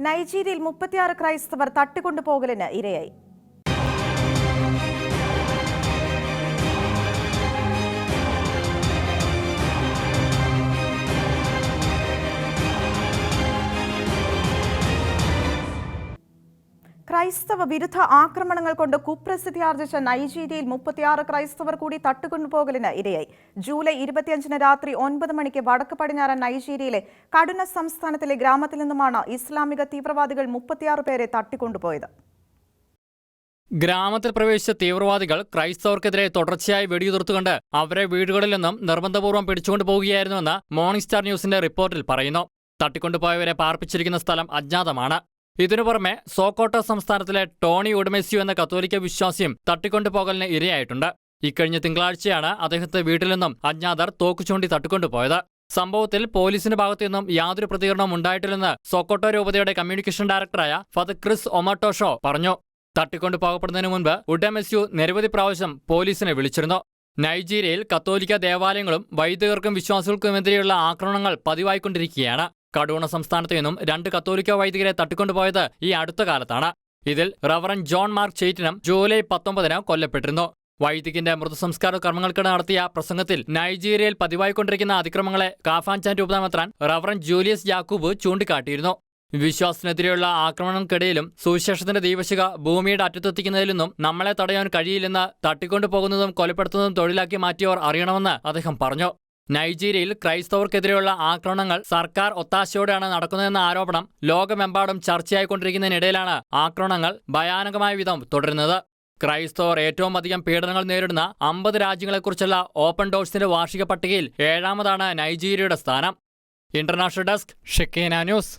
നൈജീരിയയിൽ മുപ്പത്തിയാറ് ക്രൈസ്തവർ തട്ടിക്കൊണ്ടുപോകലിന് ഇരയായി. ക്രൈസ്തവ വിരുദ്ധ ആക്രമണങ്ങൾ കൊണ്ട് കുപ്രസിദ്ധി ആർജിച്ച നൈജീരിയയിൽ മുപ്പത്തിയാറ് ക്രൈസ്തവർ കൂടി തട്ടുകൊണ്ടുപോകലിന് ഇരയായി. ജൂലൈ ഇരുപത്തിയഞ്ചിന് രാത്രി ഒൻപത് മണിക്ക് വടക്ക് പടിഞ്ഞാറൻ നൈജീരിയയിലെ കടുന സംസ്ഥാനത്തിലെ ഗ്രാമത്തിൽ നിന്നുമാണ് ഇസ്ലാമിക തീവ്രവാദികൾ മുപ്പത്തിയാറ് പേരെ തട്ടിക്കൊണ്ടുപോയത്. ഗ്രാമത്തിൽ പ്രവേശിച്ച തീവ്രവാദികൾ ക്രൈസ്തവർക്കെതിരെ തുടർച്ചയായി വെടിയുതിർത്തുകൊണ്ട് അവരെ വീടുകളിൽ നിന്നും നിർബന്ധപൂർവം പിടിച്ചുകൊണ്ടു പോവുകയായിരുന്നുവെന്ന് മോർണിംഗ് സ്റ്റാർ ന്യൂസിന്റെ റിപ്പോർട്ടിൽ പറയുന്നു. തട്ടിക്കൊണ്ടുപോയവരെ പാർപ്പിച്ചിരിക്കുന്ന സ്ഥലം അജ്ഞാതമാണ്. ഇതിനു പുറമെ സോക്കോട്ടോ സംസ്ഥാനത്തിലെ ടോണി ഉടമേസ്യു എന്ന കത്തോലിക്ക വിശ്വാസിയും തട്ടിക്കൊണ്ടുപോകലിന് ഇരയായിട്ടുണ്ട്. ഇക്കഴിഞ്ഞ തിങ്കളാഴ്ചയാണ് അദ്ദേഹത്തെ വീട്ടിൽ നിന്നും അജ്ഞാതർ തോക്കു ചൂണ്ടി തട്ടിക്കൊണ്ടുപോയത് സംഭവത്തിൽ പോലീസിന്റെ ഭാഗത്തു നിന്നും യാതൊരു പ്രതികരണവും ഉണ്ടായിട്ടില്ലെന്ന് സോക്കോട്ടോ രൂപതയുടെ കമ്മ്യൂണിക്കേഷൻ ഡയറക്ടറായ ഫത് ക്രിസ് ഒമട്ടോഷോ പറഞ്ഞു. തട്ടിക്കൊണ്ടു പോകപ്പെടുന്നതിന് മുൻപ് ഉഡമെസ്യു നിരവധി പ്രാവശ്യം പോലീസിനെ വിളിച്ചിരുന്നു. നൈജീരിയയിൽ കത്തോലിക്ക ദേവാലയങ്ങളും വൈദികർക്കും വിശ്വാസികൾക്കുമെതിരെയുള്ള ആക്രമണങ്ങൾ പതിവായിക്കൊണ്ടിരിക്കുകയാണ്. കടൂണ സംസ്ഥാനത്തു നിന്നും രണ്ട് കത്തോലിക്ക വൈദികരെ തട്ടിക്കൊണ്ടുപോയത് ഈ അടുത്ത കാലത്താണ്. ഇതിൽ റവറൻ ജോൺ മാർക്ക് ചെയ്റ്റിനും ജൂലൈ പത്തൊമ്പതിന് കൊല്ലപ്പെട്ടിരുന്നു. വൈദികന്റെ മൃതസംസ്കാര കർമ്മങ്ങൾക്കിടെ നടത്തിയ പ്രസംഗത്തിൽ നൈജീരിയയിൽ പതിവായിക്കൊണ്ടിരിക്കുന്ന അതിക്രമങ്ങളെ കാഫാൻചാൻ രൂപതാമത്രാൻ റവറൻ ജൂലിയസ് യാക്കൂബ് ചൂണ്ടിക്കാട്ടിയിരുന്നു. വിശ്വാസത്തിനെതിരെയുള്ള ആക്രമണങ്ങൾക്കിടയിലും സുവിശേഷത്തിന്റെ ദീപശിക ഭൂമിയുടെ അറ്റത്തെത്തിക്കുന്നതിൽ നിന്നും നമ്മളെ തടയാൻ കഴിയില്ലെന്ന് തട്ടിക്കൊണ്ടുപോകുന്നതും കൊലപ്പെടുത്തുന്നതും തൊഴിലാക്കി മാറ്റിയവർ അറിയണമെന്ന് അദ്ദേഹം പറഞ്ഞു. നൈജീരിയയിൽ ക്രൈസ്തവർക്കെതിരെയുള്ള ആക്രമണങ്ങൾ സർക്കാർ ഒത്താശയോടെയാണ് നടക്കുന്നതെന്ന ആരോപണം ലോകമെമ്പാടും ചർച്ചയായിക്കൊണ്ടിരിക്കുന്നതിനിടയിലാണ് ആക്രമണങ്ങൾ ഭയാനകമായ വിധം തുടരുന്നത്. ക്രൈസ്തവർ ഏറ്റവും അധികം പീഡനങ്ങൾ നേരിടുന്ന അമ്പത് രാജ്യങ്ങളെക്കുറിച്ചുള്ള ഓപ്പൺ ഡോഴ്സിന്റെ വാർഷിക പട്ടികയിൽ ഏഴാമതാണ് നൈജീരിയയുടെ സ്ഥാനം. International desk Shekinah news.